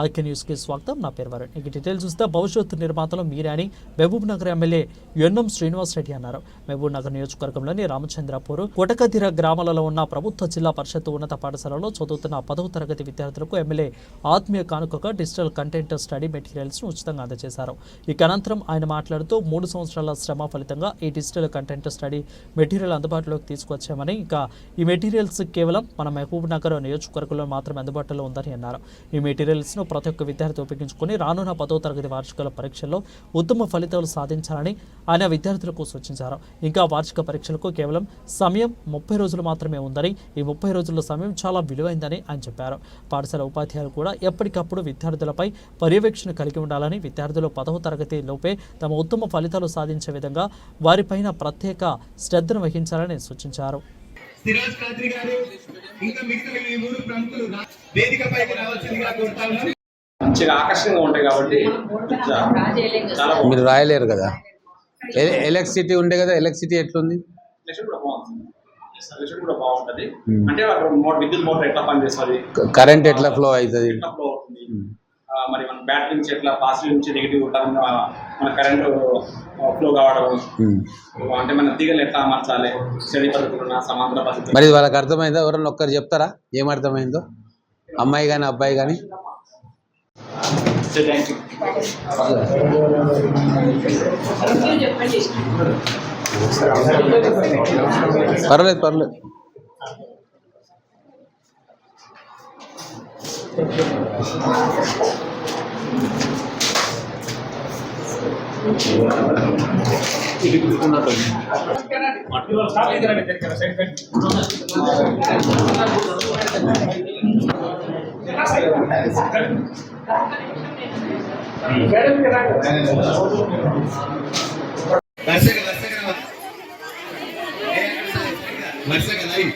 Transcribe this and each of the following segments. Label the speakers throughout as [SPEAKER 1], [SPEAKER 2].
[SPEAKER 1] RK న్యూస్కి స్వాగతం. నా పేరు వరుణ్. ఇక డీటెయిల్స్ చూస్తే భవిష్యత్తు నిర్మాతలు మీరే అని మహబూబ్ నగర్ ఎమ్మెల్యే ఎన్ఎం శ్రీనివాస్ రెడ్డి అన్నారు. మహబూబ్ నగర్ నియోజకవర్గంలోని రామచంద్రపూర్ కొటకదిర గ్రామాలలో ఉన్న ప్రభుత్వ జిల్లా పరిషత్ ఉన్నత పాఠశాలలో చదువుతున్న పదవ తరగతి విద్యార్థులకు ఎమ్మెల్యే ఆత్మీయ కానుకగా డిజిటల్ కంటెంట్ స్టడీ మెటీరియల్స్ను ఉచితంగా అందజేశారు. ఇక అనంతరం ఆయన మాట్లాడుతూ మూడు సంవత్సరాల శ్రమ ఫలితంగా ఈ డిజిటల్ కంటెంట్ స్టడీ మెటీరియల్ అందుబాటులోకి తీసుకొచ్చామని ఇంకా ఈ మెటీరియల్స్ కేవలం మన మహబూబ్ నగర్ నియోజకవర్గంలో మాత్రమే అందుబాటులో ఉందని అన్నారు. ఈ మెటీరియల్స్ను ప్రతి ఒక్క విద్యార్థి ఉపయోగించుకొని రానున్న పదో తరగతి వార్షికాల పరీక్షల్లో ఉత్తమ ఫలితాలు సాధించాలని ఆయన విద్యార్థులకు సూచించారు. ఇంకా వార్షిక పరీక్షలకు కేవలం సమయం ముప్పై రోజులు మాత్రమే ఉందని ఈ ముప్పై రోజుల సమయం చాలా విలువైందని ఆయన చెప్పారు. పాఠశాల ఉపాధ్యాయులు కూడా ఎప్పటికప్పుడు విద్యార్థులపై పర్యవేక్షణ కలిగి ఉండాలని విద్యార్థులు పదవ తరగతి లోపే తమ ఉత్తమ ఫలితాలు సాధించే విధంగా వారిపైన ప్రత్యేక శ్రద్ధను వహించాలని సూచించారు.
[SPEAKER 2] సిరాజ్ ఖాద్రి గారు ఇంకా మిగతా ఈ మూడు ప్రముఖులు రా- వేదికపైకి రావాల్సిందిగా కోరుతా ఉన్నాం
[SPEAKER 3] మంచిగా ఆకర్షణీయంగా ఉంటాయి కాబట్టి చాలా
[SPEAKER 4] మీరు రాయలేరు కదా? ఎలక్ట్రిసిటీ ఉండే కదా? ఎలక్ట్రిసిటీ ఎట్లుంది?
[SPEAKER 3] ఎలక్షన్ కూడా బాగుంది. ఎలక్షన్ కూడా బాగుంటది. అంటే అక్కడ మోటార్ విద్యుత్ మోటార్ ఎట్లా పనిచేస్తుంది?
[SPEAKER 4] క- కరెంట్ ఎట్లా ఫ్లో అవుతుంది?
[SPEAKER 3] మరి మన బ్యాటరీ నుంచి ఎట్లా పాజిటివ్ నుంచి నెగిటివ్ మన కరెంట్ ఫ్లో కావడం అంటే మన తీగలు ఎట్లా అమర్చాలి స్టడీ పద్ధతులు సమాంతర పద్ధతులు
[SPEAKER 4] మరి వాళ్ళకి అర్థమైందా? ఎవరన్నా ఒక్కరు చెప్తారా? ఏం అర్థమైందో? అమ్మాయి కానీ అబ్బాయి కానీ పర్లేదు పర్లేదు
[SPEAKER 2] మేడం వరుసగా రావాలి. వరుసగా లైన్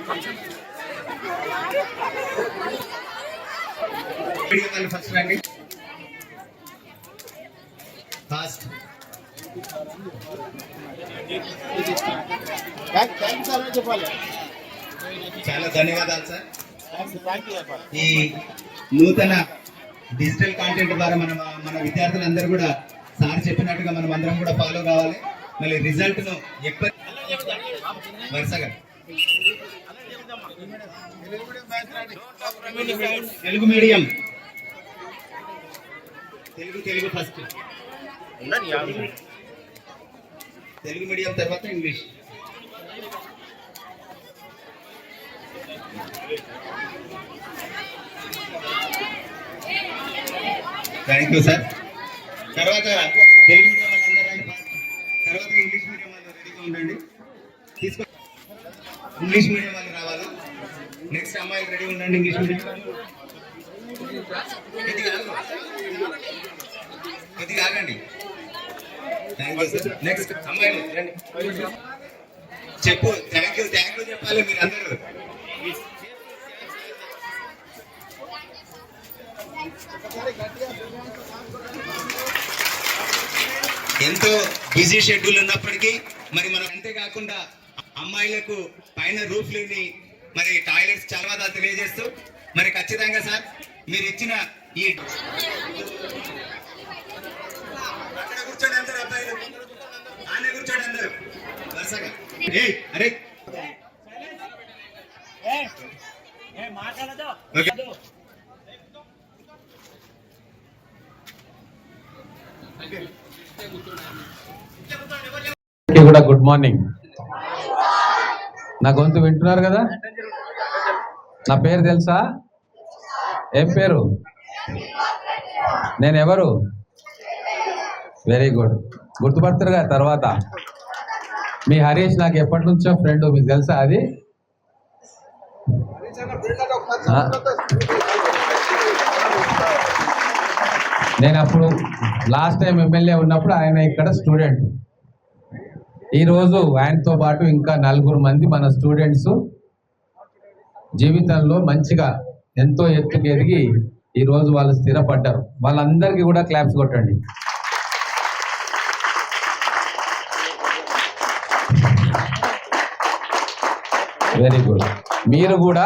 [SPEAKER 2] మీడియం వాళ్ళు ఫస్ట్ రండి ఫాస్ట్ చాలా ధన్యవాదాలు సార్ ఈ నూతన డిజిటల్ కాంటెంట్ ద్వారా మన మన విద్యార్థులందరూ కూడా సార్ చెప్పినట్టుగా మనం అందరం కూడా ఫాలో కావాలి. మళ్ళీ రిజల్ట్ను ఎక్కువ వరుసగా. Telugu medium. Telugu Telugu first Telugu medium తర్వాత ఇంగ్లీష్. థ్యాంక్ యూ సార్ తర్వాత తెలుగు మీడియం వాళ్ళందరూ. తర్వాత ఇంగ్లీష్ మీడియం వాళ్ళు రెడీగా ఉండండి. తీసుకో. ఇంగ్లీష్ మీడియం వాళ్ళు రావాలా? నెక్స్ట్ అమ్మాయిలు రెడీ ఉండండి ఇంగ్లీష్ మీడియం. ఇది ఆగు. నెక్స్ట్ అమ్మాయిలు చెప్పు. థ్యాంక్ యూ థ్యాంక్ యూ చెప్పాలి మీరు అందరూ ఎంతో బిజీ షెడ్యూల్ ఉన్నప్పటికీ మరి మనం అంతేకాకుండా అమ్మాయిలకు పైన రూఫ్ లేని మరి టాయిలెట్స్ చాలా తెలియజేస్తూ మరి ఖచ్చితంగా సార్ మీరిచ్చిన ఈ అక్కడ కూర్చోండి అందరు అబ్బాయిలు. ఆనే కూర్చోండి అందరు. వరుసగా. అరే.
[SPEAKER 4] కూడా గుడ్ మార్నింగ్. నా గొంతు వింటున్నారు కదా? నా పేరు తెలుసా? ఏం పేరు? నేను ఎవరు వెరీ గుడ్. గుర్తుపడతారుగా కదా తర్వాత. మీ హరీష్ నాకు ఎప్పటి నుంచో ఫ్రెండ్ మీకు తెలుసా అది? నేను అప్పుడు లాస్ట్ టైం ఎమ్మెల్యే ఉన్నప్పుడు ఆయన ఇక్కడ స్టూడెంట్. ఈరోజు ఆయనతో పాటు ఇంకా నలుగురు మంది మన స్టూడెంట్స్ జీవితంలో మంచిగా ఎంతో ఎత్తుకు ఎదిగి ఈరోజు వాళ్ళు స్థిరపడ్డారు. వాళ్ళందరికీ కూడా క్లాప్స్ కొట్టండి. వెరీ గుడ్ మీరు కూడా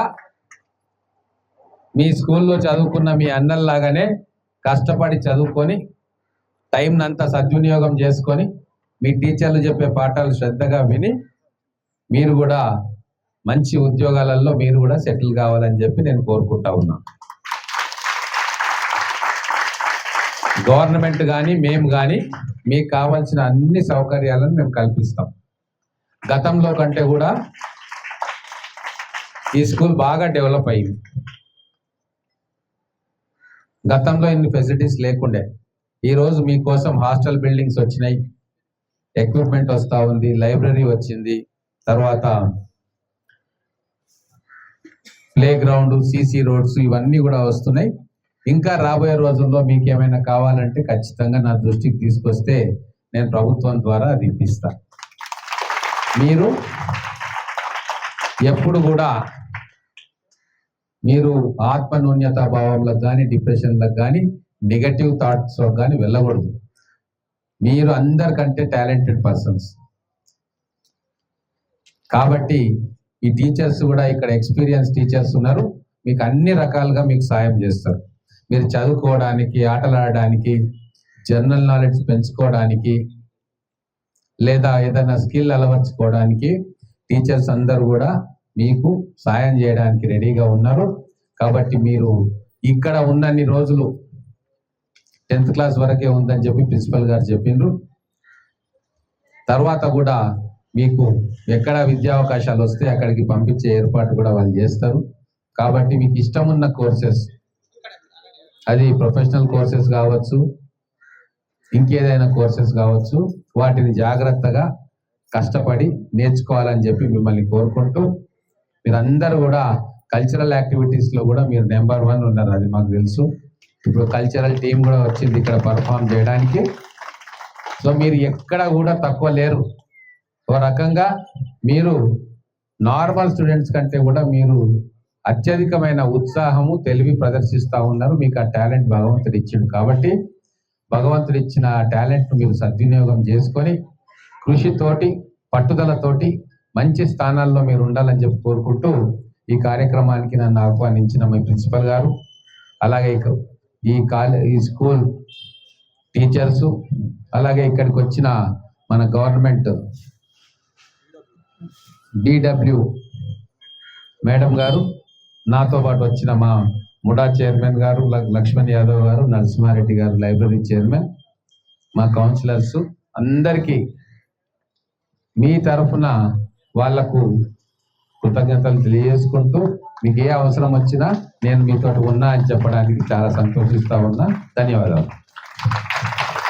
[SPEAKER 4] మీ స్కూల్లో చదువుకున్న మీ అన్నల్లాగానే కష్టపడి చదువుకొని టైంనంతా సద్వినియోగం చేసుకొని మీ టీచర్లు చెప్పే పాఠాలు శ్రద్ధగా విని మీరు కూడా మంచి ఉద్యోగాలలో మీరు కూడా సెటిల్ కావాలని చెప్పి నేను కోరుకుంటా ఉన్నా. గవర్నమెంట్ కానీ మేము కానీ మీకు కావాల్సిన అన్ని సౌకర్యాలను మేము కల్పిస్తాం. గతంలో కంటే కూడా ఈ స్కూల్ బాగా డెవలప్ అయింది. గతంలో ఇన్ని ఫెసిలిటీస్ లేకుండే. ఈరోజు మీకోసం హాస్టల్ బిల్డింగ్స్ వచ్చినాయి. ఎక్విప్మెంట్ వస్తూ ఉంది లైబ్రరీ వచ్చింది. తర్వాత ప్లే గ్రౌండ్ సీసీ రోడ్స్ ఇవన్నీ కూడా వస్తున్నాయి. ఇంకా రాబోయే రోజుల్లో మీకు ఏమైనా కావాలంటే ఖచ్చితంగా నా దృష్టికి తీసుకొస్తే నేను ప్రభుత్వం ద్వారా అది ఇప్పిస్తా. మీరు ఎప్పుడు కూడా మీరు ఆత్మన్యూన్యత భావంలకు కానీ డిప్రెషన్లకు కానీ నెగటివ్ థాట్స్ కానీ వెళ్ళకూడదు. మీరు అందరికంటే టాలెంటెడ్ పర్సన్స్. కాబట్టి ఈ టీచర్స్ కూడా ఇక్కడ ఎక్స్పీరియన్స్ టీచర్స్ ఉన్నారు. మీకు అన్ని రకాలుగా మీకు సాయం చేస్తారు. మీరు చదువుకోవడానికి ఆటలాడడానికి జనరల్ నాలెడ్జ్ పెంచుకోవడానికి లేదా ఏదైనా స్కిల్ అలవర్చుకోవడానికి టీచర్స్ అందరూ కూడా మీకు సాయం చేయడానికి రెడీగా ఉన్నారు. కాబట్టి మీరు ఇక్కడ ఉన్నన్ని రోజులు టెన్త్ క్లాస్ వరకే ఉందని చెప్పి ప్రిన్సిపల్ గారు చెప్పిండ్రు. తర్వాత కూడా మీకు ఎక్కడ విద్యా అవకాశాలు వస్తే అక్కడికి పంపించే ఏర్పాటు కూడా వాళ్ళు చేస్తారు. కాబట్టి మీకు ఇష్టం ఉన్న కోర్సెస్ అది ప్రొఫెషనల్ కోర్సెస్ కావచ్చు ఇంకేదైనా కోర్సెస్ కావచ్చు వాటిని జాగ్రత్తగా కష్టపడి నేర్చుకోవాలని చెప్పి మిమ్మల్ని కోరుకుంటూ మీరందరూ కూడా కల్చరల్ యాక్టివిటీస్లో కూడా మీరు నెంబర్ వన్ ఉన్నారు అది మాకు తెలుసు. ఇప్పుడు కల్చరల్ టీం కూడా వచ్చింది ఇక్కడ పర్ఫామ్ చేయడానికి. సో మీరు ఎక్కడ కూడా తక్కువ లేరు. ఒక రకంగా మీరు నార్మల్ స్టూడెంట్స్ కంటే కూడా మీరు అత్యధికమైన ఉత్సాహము తెలివి ప్రదర్శిస్తూ ఉన్నారు. మీకు ఆ టాలెంట్ భగవంతుడు ఇచ్చిండు కాబట్టి భగవంతుడు ఇచ్చిన టాలెంట్ మీరు సద్వినియోగం చేసుకొని కృషితోటి పట్టుదలతోటి మంచి స్థానాల్లో మీరు ఉండాలని చెప్పి కోరుకుంటూ ఈ కార్యక్రమానికి నన్ను ఆహ్వానించిన మీ ప్రిన్సిపల్ గారు అలాగే ఈ కాలే ఈ స్కూల్ టీచర్స్ అలాగే ఇక్కడికి వచ్చిన మన గవర్నమెంట్ డిడబ్ల్యూ మేడం గారు నాతో పాటు వచ్చిన మా ముడా చైర్మన్ గారు లక్ష్మణ్ యాదవ్ గారు నరసింహారెడ్డి గారు లైబ్రరీ చైర్మన్ మా కౌన్సిలర్స్ అందరికీ మీ తరఫున వాళ్ళకు కృతజ్ఞతలు తెలియజేసుకుంటూ మీకు ఏ అవసరం వచ్చినా నేను మీతో ఉన్నా అని చెప్పడానికి చాలా సంతోషిస్తా ఉన్నా. ధన్యవాదాలు.